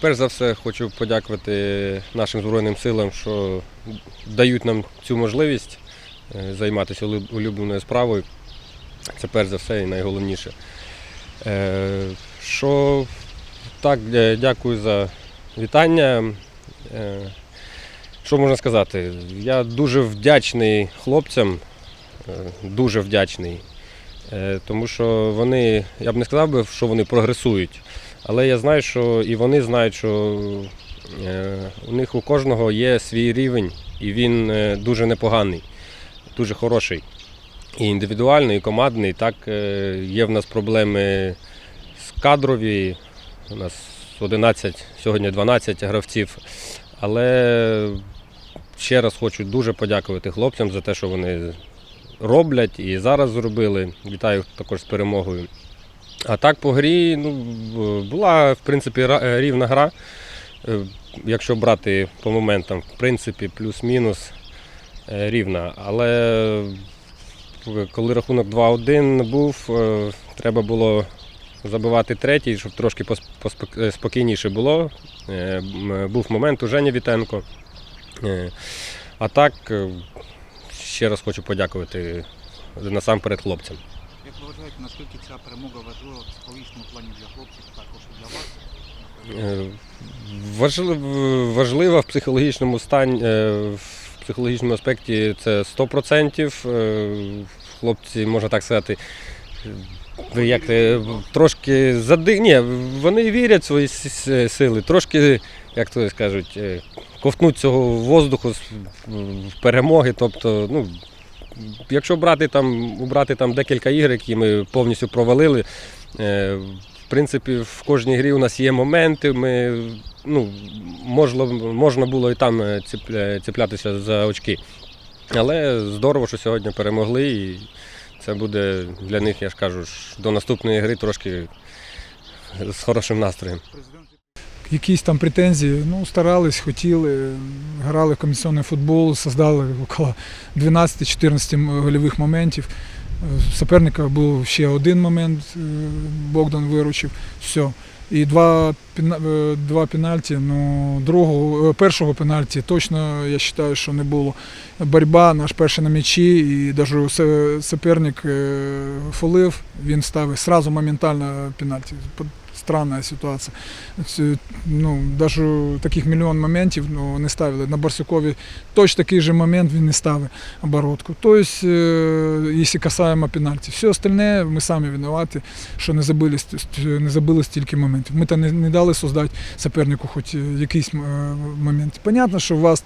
перш за все хочу подякувати нашим Збройним силам, що дають нам цю можливість е, займатися улюбленою справою. Це перш за все і найголовніше. Е, Що так, е, дякую за вітання. Що можна сказати? Я дуже вдячний хлопцям, дуже вдячний. Тому що вони, я б не сказав би, що вони прогресують, але я знаю, що і вони знають, що е, у них у кожного є свій рівень, і він е, дуже непоганий, дуже хороший. І індивідуальний, і командний. Так, е, є в нас проблеми з кадрові. У нас 11, сьогодні 12 гравців. Але ще раз хочу дуже подякувати хлопцям за те, що вони роблять і зараз зробили. Вітаю також з перемогою. А так по грі ну, була в принципі е, рівна гра. Е, Якщо брати по моментам, в принципі, плюс-мінус е, рівна. Але коли рахунок 2-1 був, треба було забивати третій, щоб трошки спокійніше було. Був момент у Жені Вітенко. А так, ще раз хочу подякувати насамперед хлопцям. Як ви вважаєте, наскільки ця перемога важлива в психологічному плані для хлопців, також і для вас? Е, важлив- Важлива в психологічному стані, е, в психологічному аспекті це 100%. Е, Хлопці, можна так сказати, як трошки зади... Ні, вони вірять в свої сили, трошки, як то скажуть, е, ковтнуть цього воздуху в перемоги. Тобто, ну, якщо брати там, убрати там декілька ігор, які ми повністю провалили, е, в принципі, в кожній грі у нас є моменти. Ми, ну, можна, можна було і там е, ціпля- цеплятися за очки. Але здорово, що сьогодні перемогли, і це буде для них, я ж кажу, до наступної гри трошки з хорошим настроєм. Якісь там претензії. Ну, старались, хотіли, грали в комісійний футбол, создали около 12-14 гольових моментів. У суперника був ще один момент, е, Богдан виручив. Все. І два, е, два пенальті. Ну, другого, е, першого пенальті точно я вважаю, що не було. Боротьба, наш перший на м'ячі, і навіть суперник е, фолив, він ставив сразу моментально пенальті. По- Странна ситуація. Ну, навіть таких мільйон моментів ну, не ставили. На Барсукові точно такий же момент він не ставив оборотку. Тобто, якщо касаємо пенальті. Все остальне ми самі винуваті, що не забили, ст- не забили стільки моментів. Ми там не, не дали создати супернику хоч е, якийсь момент. Понятно, що у вас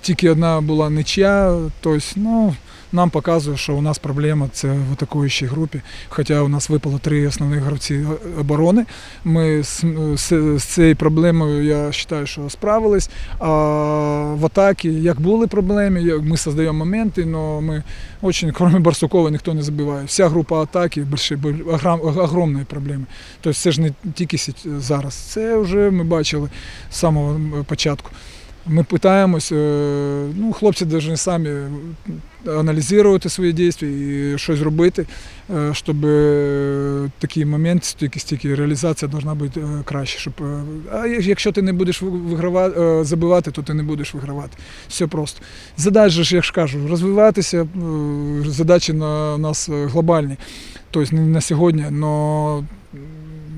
тільки одна була нічия, тобто, ну, нам показує, що у нас проблема це в атакуючій групі. Хоча у нас випало три основних гравці оборони. Ми з, з, з цією проблемою, я вважаю, що справились. А в атакі, як були проблеми, ми создаємо моменти, але ми очень, крім Барсукова, ніхто не забиває. Вся група атаки огромні проблеми. Тобто це ж не тільки зараз. Це вже ми бачили з самого початку. Ми питаємось, е, ну, хлопці повинні самі аналізувати свої дії і щось робити, е, щоб е, такий момент, стільки, стільки реалізація повинна бути е, краще. Щоб, а якщо ти не будеш вигравати, забивати, то ти не будеш вигравати. Все просто. Задача ж, я ж кажу, розвиватися, задачі на нас глобальні. Тобто не на сьогодні, але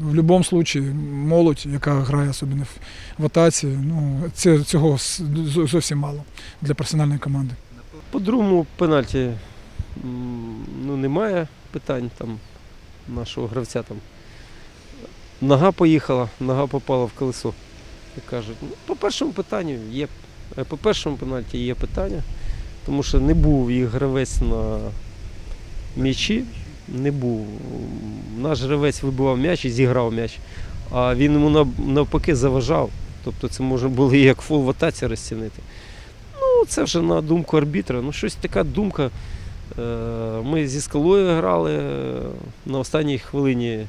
в будь-якому випадку молодь, яка грає особливо в атаці, ну, це, цього зовсім мало для професіональної команди. По другому пенальті ну, немає питань там нашого гравця там. Нога поїхала, нога попала в колесо. Як кажуть. Ну, по першому питанню є. е, По першому пенальті є питання, тому що не був їх гравець на м'ячі. Не був. Наш гравець вибивав м'яч і зіграв м'яч, а він йому навпаки заважав. Тобто це можна було і як фол в атаці розцінити. Ну, це вже на думку арбітра. Ну, щось така думка. Е, Ми зі скалою грали е, на останній хвилині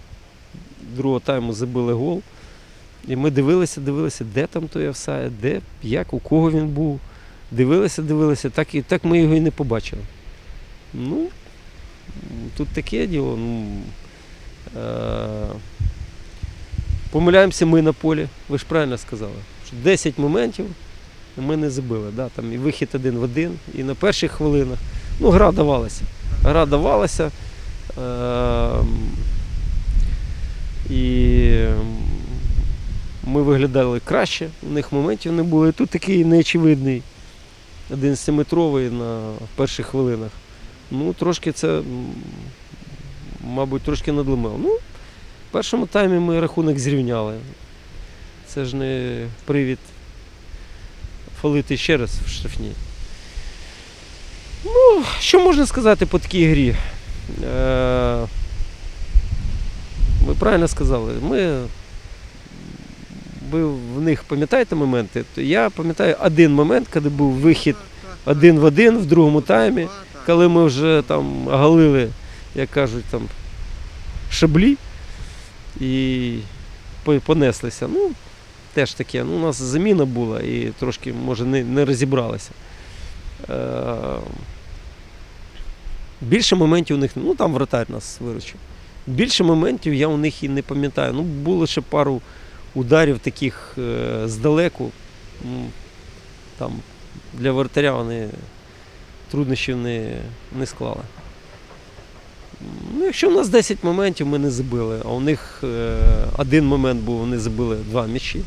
другого тайму забили гол. І ми дивилися, дивилися, де там той офсайд, де, як, у кого він був. Дивилися, дивилися, так, і, так ми його і не побачили. Ну, тут таке діло. Ну, е, помиляємося ми на полі. Ви ж правильно сказали. Що 10 моментів ми не забили. Да? Там і вихід один в один, і на перших хвилинах. Ну, гра давалася. Гра давалася. Ем, і ми виглядали краще, у них моментів не було. І тут такий неочевидний 11-метровий на перших хвилинах. Ну, трошки це, мабуть, трошки надломило. Ну, в першому таймі ми рахунок зрівняли. Це ж не привід фалити ще раз в штрафні. Ну, що можна сказати по такій грі? Е, ви правильно сказали. Ми, ви в них пам'ятаєте моменти? Я пам'ятаю один момент, коли був вихід один в один в другому таймі, коли ми вже там галили, як кажуть, там шаблі і понеслися. Ну, теж таке. Ну, у нас заміна була і трошки, може, не, не розібралися. Е, більше моментів у них, ну там вратар нас виручив. Більше моментів я у них і не пам'ятаю. Ну, було ще пару ударів таких е, здалеку. Там для вратаря вони труднощів не, не склали. Ну, якщо у нас 10 моментів, ми не забили, а у них е, один момент був, вони забили два м'ячі.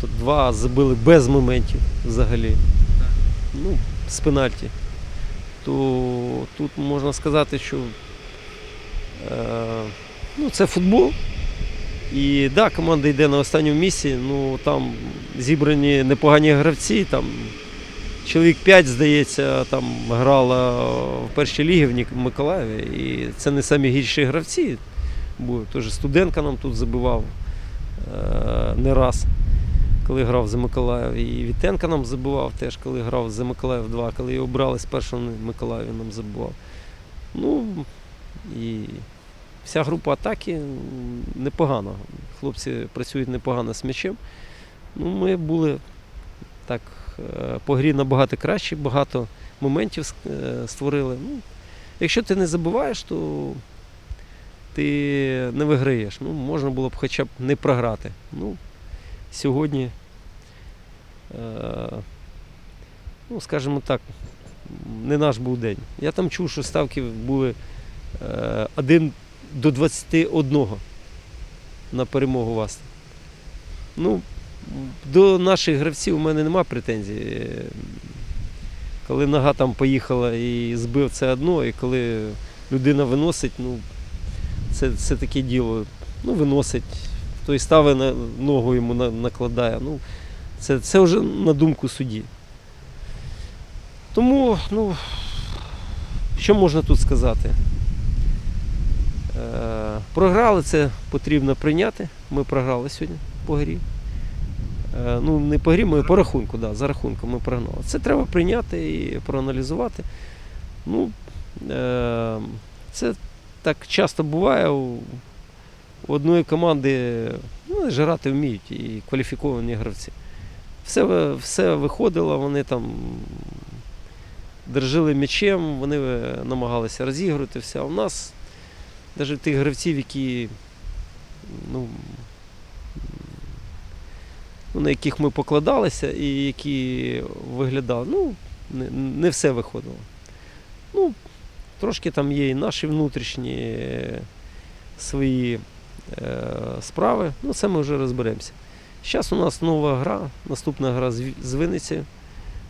Тобто два забили без моментів взагалі. Ну, з пенальті. То тут можна сказати, що е, ну, це футбол. І да, команда йде на останньому місці, ну там зібрані непогані гравці, там чоловік 5, здається, там грала в першій лігі в Миколаєві. І це не самі гірші гравці. Бо теж студентка нам тут забивав е, не раз, коли грав за Миколаїв. І Вітенка нам забивав теж, коли грав за Миколаїв 2, коли його брали з першого Миколаєві нам забивав. Ну і вся група атаки непогана. Хлопці працюють непогано з м'ячем. Ну, ми були так е, по грі набагато краще, багато моментів е, створили. Ну, якщо ти не забуваєш, то ти не виграєш. Ну, можна було б хоча б не програти. Ну, сьогодні, ну, скажімо так, не наш був день. Я там чув, що ставки були е, 1 до 21 на перемогу вас. Ну, до наших гравців у мене нема претензій. Е, Коли нога там поїхала і збив це одно, і коли людина виносить, ну, це, це таке діло. Ну, виносить. Той ставить ногу йому накладає. Ну, це, це вже на думку судді. Тому, ну, що можна тут сказати? Е, програли, це потрібно прийняти. Ми програли сьогодні по грі. Е, ну, не по грі, ми по рахунку, да, за рахунком ми прогнали. Це треба прийняти і проаналізувати. Ну, е, це так часто буває. У, у одної команди ну, ж грати вміють і кваліфіковані гравці. Все, все виходило, вони там держали м'ячем, вони е, намагалися розігрувати все. А у нас навіть тих гравців, які ну, ну, на яких ми покладалися і які виглядали, ну, не, не все виходило. Ну, трошки там є і наші внутрішні е, свої е, справи, ну це ми вже розберемося. Зараз у нас нова гра, наступна гра з, Ві-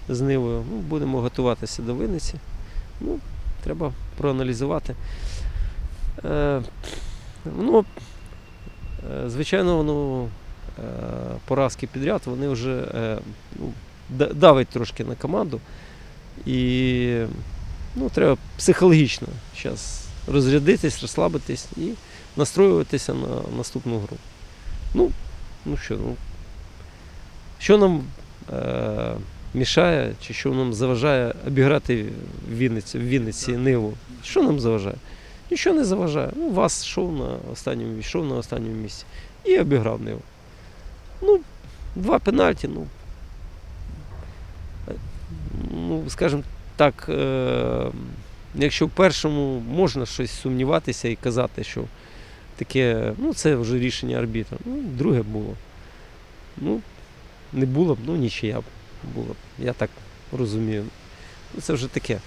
з Нивою. Ну, будемо готуватися до Винниці. Ну, треба проаналізувати. Е, ну, е, звичайно, воно е, поразки підряд, вони вже е, ну, давить трошки на команду. І ну, треба психологічно зараз розрядитись, розслабитись і настроюватися на наступну гру. Ну, ну що, ну, що нам е, мішає, чи що нам заважає обіграти в Вінниці, в Вінниці Ниву? Що нам заважає? Нічого не заважає. Ну, вас йшов на останньому, йшов на останньому місці і обіграв Ниву. Ну, два пенальті, ну. Ну, скажімо так, е, якщо в першому можна щось сумніватися і казати, що таке, ну це вже рішення арбітра. Ну, друге було. Ну, не було б, ну нічия б було б. Я так розумію. Ну, це вже таке.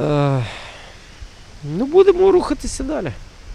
Е, ну, будемо рухатися далі.